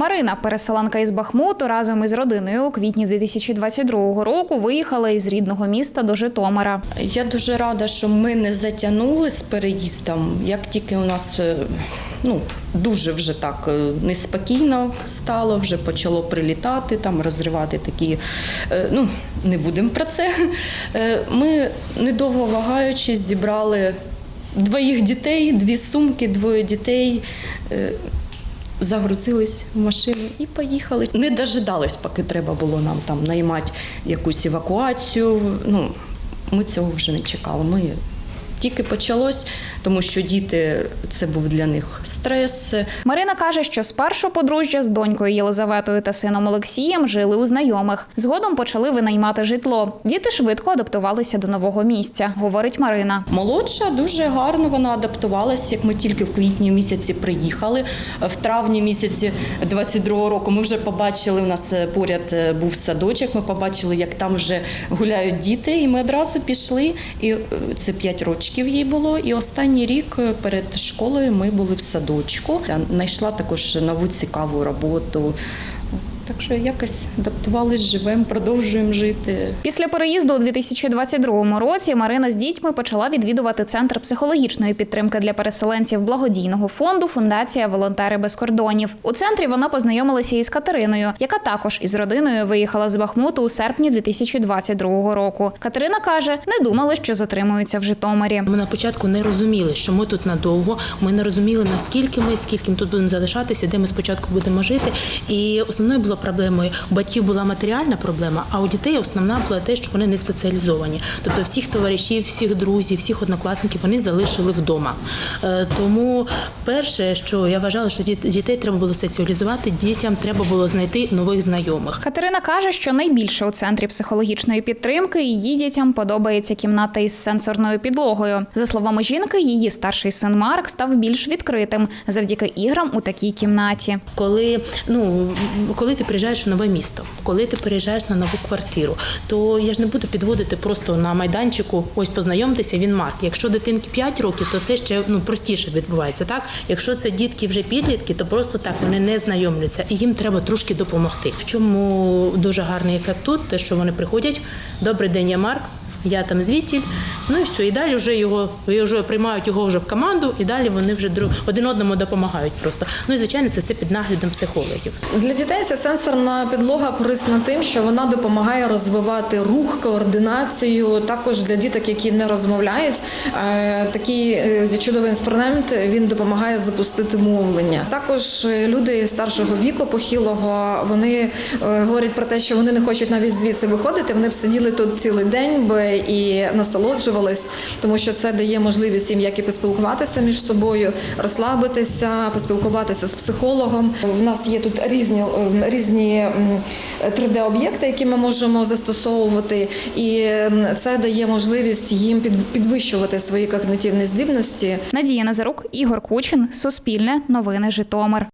Марина, переселенка із Бахмуту, разом із родиною у квітні 2022 року виїхала із рідного міста до Житомира. Я дуже рада, що ми не затягнули з переїздом. Як тільки у нас е, ну, дуже вже так е, неспокійно стало, вже почало прилітати, там розривати такі. е, Ну, не будемо про це. Ми, недовго вагаючись, зібрали двоїх дітей, дві сумки, двоє дітей. Загрузились в машину і поїхали. Не дожидались, поки треба було нам там наймати якусь евакуацію. Ну, ми цього вже не чекали. Ми тільки почалось, тому що діти це був для них стрес. Марина каже, що спершу подружжя з донькою Єлизаветою та сином Олексієм жили у знайомих. Згодом почали винаймати житло. Діти швидко адаптувалися до нового місця, говорить Марина. Молодша дуже гарно вона адаптувалася. Як ми тільки в квітні місяці приїхали, в травні місяці 22-го року ми вже побачили. У нас е, поряд е, був садочок. Ми побачили, як там вже гуляють діти, і ми одразу пішли. І е, це 5 років їй було. І останній рік е, перед школою ми були в садочку. Я знайшла також нову цікаву роботу. Так що якось адаптувались, живемо, продовжуємо жити. Після переїзду у 2022 році Марина з дітьми почала відвідувати центр психологічної підтримки для переселенців благодійного фонду Фундація Волонтери без кордонів. У центрі вона познайомилася із Катериною, яка також із родиною виїхала з Бахмуту у серпні 2022 року. Катерина каже, не думали, що затримуються в Житомирі. Ми на початку не розуміли, що ми тут надовго. Ми не розуміли, наскільки ми, скільки ми тут будемо залишатися, де ми спочатку будемо жити. І основною була проблемою у батьків була матеріальна проблема, а у дітей основна була те, що вони не соціалізовані. Тобто всіх товаришів, всіх друзів, всіх однокласників вони залишили вдома. Е, Тому перше, що я вважала, що дітей треба було соціалізувати, дітям треба було знайти нових знайомих. Катерина каже, що найбільше у центрі психологічної підтримки її дітям подобається кімната із сенсорною підлогою. За словами жінки, її старший син Марк став більш відкритим завдяки іграм у такій кімнаті. Коли ну коли ти приїжджаєш в нове місто, коли ти переїжджаєш на нову квартиру, то я ж не буду підводити просто на майданчику. Ось познайомтеся, він Марк. Якщо дитинки 5 років, то це ще ну простіше відбувається. Так, якщо це дітки вже підлітки, то просто так вони не знайомляться, і їм треба трошки допомогти. В чому дуже гарний ефект тут, те, що вони приходять. Добрий день, я Марк. Я там звідтіль, ну і все. І далі вже його вже приймають його вже в команду, і далі вони вже друг один одному допомагають просто. Ну і звичайно, це все під наглядом психологів. Для дітей ця сенсорна підлога корисна тим, що вона допомагає розвивати рух, координацію. Також для діток, які не розмовляють, е, такий е, чудовий інструмент він допомагає запустити мовлення. Також е, люди старшого віку, похилого, вони говорять про те, що вони не хочуть навіть звідси виходити. Вони б сиділи тут цілий день би і насолоджувались, тому що це дає можливість їм як і поспілкуватися між собою, розслабитися, поспілкуватися з психологом. У нас є тут різні різні 3D-об'єкти, які ми можемо застосовувати, і це дає можливість їм підвищувати свої когнитивні здібності. Надія Назарук, Ігор Кучин, Суспільне, Новини Житомир.